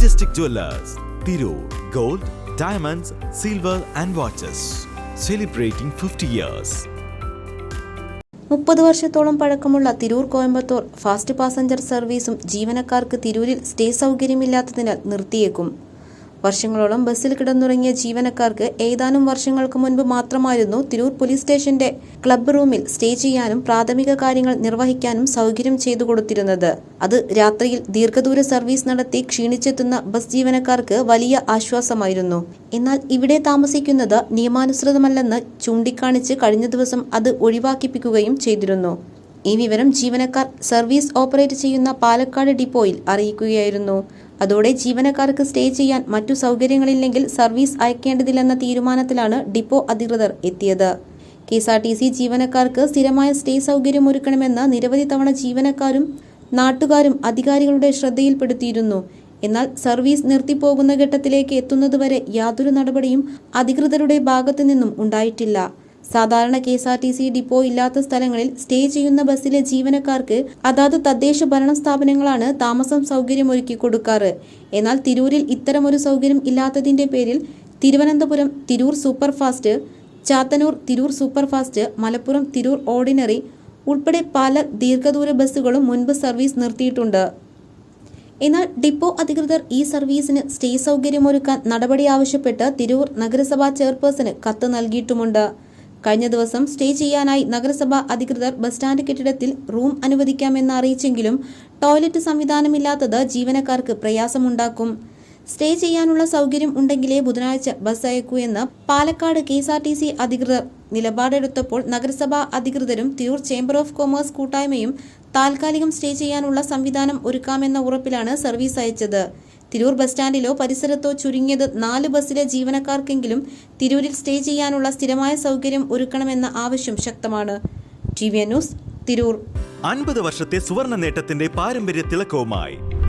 Majestic Jewellers Tirur gold diamonds silver and watches celebrating fifty years മുപ്പത് വർഷത്തോളം പഴക്കമുള്ള Tirur Coimbatore fast passenger സർവീസും ജീവനക്കാർക്ക് തിരൂരിൽ സ്റ്റേ സൗകര്യമില്ലാത്തതിനാൽ നിർത്തിയേക്കും. വർഷങ്ങളോളം ബസ്സിൽ കിടന്നുറങ്ങിയ ജീവനക്കാർക്ക് ഏതാനും വർഷങ്ങൾക്ക് മുൻപ് മാത്രമായിരുന്നു തിരൂർ പോലീസ് സ്റ്റേഷന്റെ ക്ലബ്ബ് റൂമിൽ സ്റ്റേ ചെയ്യാനും പ്രാഥമിക കാര്യങ്ങൾ നിർവഹിക്കാനും സൗകര്യം ചെയ്തു കൊടുത്തിരുന്നത്. അത് രാത്രിയിൽ ദീർഘദൂര സർവീസ് നടത്തി ക്ഷീണിച്ചെത്തുന്ന ബസ് ജീവനക്കാർക്ക് വലിയ ആശ്വാസമായിരുന്നു. എന്നാൽ ഇവിടെ താമസിക്കുന്നത് നിയമാനുസൃതമല്ലെന്ന് ചൂണ്ടിക്കാണിച്ച് കഴിഞ്ഞ ദിവസം അത് ഒഴിവാക്കിപ്പിക്കുകയും ചെയ്തിരുന്നു. ഈ വിവരം ജീവനക്കാർ സർവീസ് ഓപ്പറേറ്റ് ചെയ്യുന്ന പാലക്കാട് ഡിപ്പോയിൽ അറിയിക്കുകയായിരുന്നു. അതോടെ ജീവനക്കാർക്ക് സ്റ്റേ ചെയ്യാൻ മറ്റു സൗകര്യങ്ങളില്ലെങ്കിൽ സർവീസ് അയക്കേണ്ടതില്ലെന്ന തീരുമാനത്തിലാണ് ഡിപ്പോ അധികൃതർ എത്തിയത്. K S R T C ജീവനക്കാർക്ക് സ്ഥിരമായ സ്റ്റേ സൗകര്യം ഒരുക്കണമെന്ന് നിരവധി തവണ ജീവനക്കാരും നാട്ടുകാരും അധികാരികളുടെ ശ്രദ്ധയിൽപ്പെടുത്തിയിരുന്നു. എന്നാൽ സർവീസ് നിർത്തിപ്പോകുന്ന ഘട്ടത്തിലേക്ക് എത്തുന്നതുവരെ യാതൊരു നടപടിയും അധികൃതരുടെ ഭാഗത്തു നിന്നും ഉണ്ടായിട്ടില്ല. സാധാരണ K S R T C depot ഇല്ലാത്ത സ്ഥലങ്ങളിൽ സ്റ്റേ ചെയ്യുന്ന ബസ്സിലെ ജീവനക്കാർക്ക് അതാത് തദ്ദേശ ഭരണ സ്ഥാപനങ്ങളാണ് താമസം സൗകര്യമൊരുക്കി കൊടുക്കാറ്. എന്നാൽ തിരൂരിൽ ഇത്തരമൊരു സൗകര്യം ഇല്ലാത്തതിന്റെ പേരിൽ Thiruvananthapuram Tirur superfast Chathannoor Tirur superfast Malappuram Tirur ordinary ഉൾപ്പെടെ പല ദീർഘദൂര ബസ്സുകളും മുൻപ് സർവീസ് നിർത്തിയിട്ടുണ്ട്. എന്നാൽ ഡിപ്പോ അധികൃതർ ഈ സർവീസിന് സ്റ്റേ സൗകര്യമൊരുക്കാൻ നടപടി ആവശ്യപ്പെട്ട് തിരൂർ നഗരസഭാ ചെയർപേഴ്സന് കത്ത് നൽകിയിട്ടുമുണ്ട്. കഴിഞ്ഞ ദിവസം സ്റ്റേ ചെയ്യാനായി നഗരസഭാ അധികൃതർ ബസ് സ്റ്റാൻഡ് കെട്ടിടത്തിൽ റൂം അനുവദിക്കാമെന്ന് അറിയിച്ചെങ്കിലും ടോയ്ലറ്റ് സംവിധാനമില്ലാത്തത് ജീവനക്കാർക്ക് പ്രയാസമുണ്ടാക്കും. സ്റ്റേ ചെയ്യാനുള്ള സൗകര്യം ഉണ്ടെങ്കിലേ ബുധനാഴ്ച ബസ് അയക്കൂ എന്ന് Palakkad K S R T C അധികൃതർ നിലപാടെടുത്തപ്പോൾ നഗരസഭാ അധികൃതരും തിരൂർ ചേംബർ ഓഫ് കൊമേഴ്സ് കൂട്ടായ്മയും താൽക്കാലികം സ്റ്റേ ചെയ്യാനുള്ള സംവിധാനം ഒരുക്കാമെന്ന ഉറപ്പിലാണ് സർവീസ് അയച്ചത്. തിരൂർ ബസ് സ്റ്റാൻഡിലോ പരിസരത്തോ ചുരുങ്ങിയത് നാല് ബസ്സിലെ ജീവനക്കാർക്കെങ്കിലും തിരൂരിൽ സ്റ്റേ ചെയ്യാനുള്ള സ്ഥിരമായ സൗകര്യം ഒരുക്കണമെന്ന ആവശ്യം ശക്തമാണ്. T V news Tirur. അൻപത് വർഷത്തെ സുവർണ നേട്ടത്തിന്റെ പാരമ്പര്യ തിളക്കവുമായി